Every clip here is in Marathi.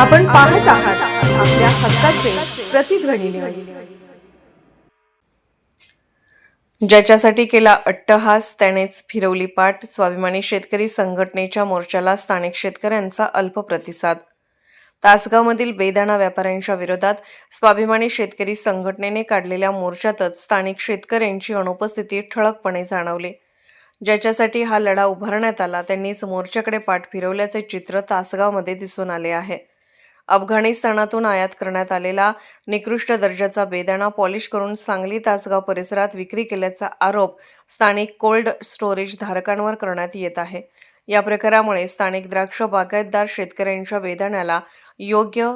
आपण पाहत आहात आपल्या हक्काचे प्रतिध्वनी न्यूज ज्याच्यासाठी केला अट्टहास त्यानेच फिरवली पाठ. स्वाभिमानी शेतकरी संघटनेच्या मोर्चाला स्थानिक शेतकऱ्यांचा अल्प प्रतिसाद. तासगावमधील बेदाणा व्यापाऱ्यांच्या विरोधात स्वाभिमानी शेतकरी संघटनेने काढलेल्या मोर्चातच स्थानिक शेतकऱ्यांची अनुपस्थिती ठळकपणे जाणवली. ज्याच्यासाठी हा लढा उभारण्यात आला त्यांनीच मोर्चाकडे पाठ फिरवल्याचे चित्र तासगावमध्ये दिसून आले आहे. अफगाणिस्तानातून आयात करण्यात आलेला निकृष्ट दर्जाचा बेदाणा पॉलिश करून सांगली तासगाव परिसरात विक्री केल्याचा आरोप स्थानिक कोल्ड स्टोरेज धारकांवर करण्यात येत आहे. या प्रकारामुळे स्थानिक द्राक्ष बागायतदार शेतकऱ्यांच्या बेदाण्याला योग्य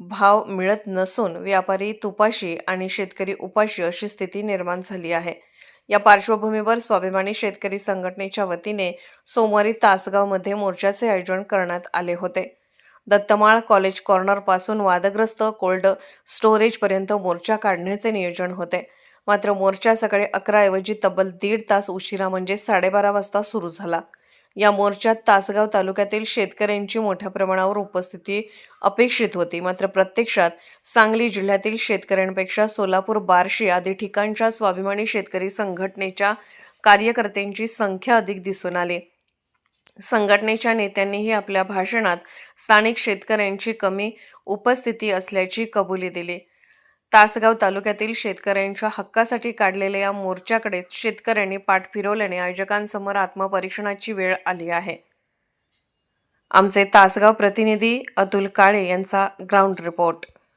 भाव मिळत नसून व्यापारी तुपाशी आणि शेतकरी उपाशी अशी स्थिती निर्माण झाली आहे. या पार्श्वभूमीवर स्वाभिमानी शेतकरी संघटनेच्या वतीने सोमवारी तासगावमध्ये मोर्चाचे आयोजन करण्यात आले होते. दत्तमाळ कॉलेज कॉर्नरपासून वादग्रस्त कोल्ड स्टोरेजपर्यंत मोर्चा काढण्याचे नियोजन होते. मात्र मोर्चा सकाळी अकराऐवजी तब्बल दीड तास उशिरा म्हणजे साडेबारा वाजता सुरू झाला. या मोर्चात तासगाव तालुक्यातील शेतकऱ्यांची मोठ्या प्रमाणावर उपस्थिती अपेक्षित होती. मात्र प्रत्यक्षात सांगली जिल्ह्यातील शेतकऱ्यांपेक्षा सोलापूर बार्शी आदी ठिकाणच्या स्वाभिमानी शेतकरी संघटनेच्या कार्यकर्त्यांची संख्या अधिक दिसून आली. संघटनेच्या नेत्यांनीही आपल्या भाषणात स्थानिक शेतकऱ्यांची कमी उपस्थिती असल्याची कबुली दिली. तासगाव तालुक्यातील शेतकऱ्यांच्या हक्कासाठी काढलेल्या या मोर्चाकडे शेतकऱ्यांनी पाठ फिरवल्याने आयोजकांसमोर आत्मपरीक्षणाची वेळ आली आहे. आमचे तासगाव प्रतिनिधी अतुल काळे यांचा ग्राउंड रिपोर्ट.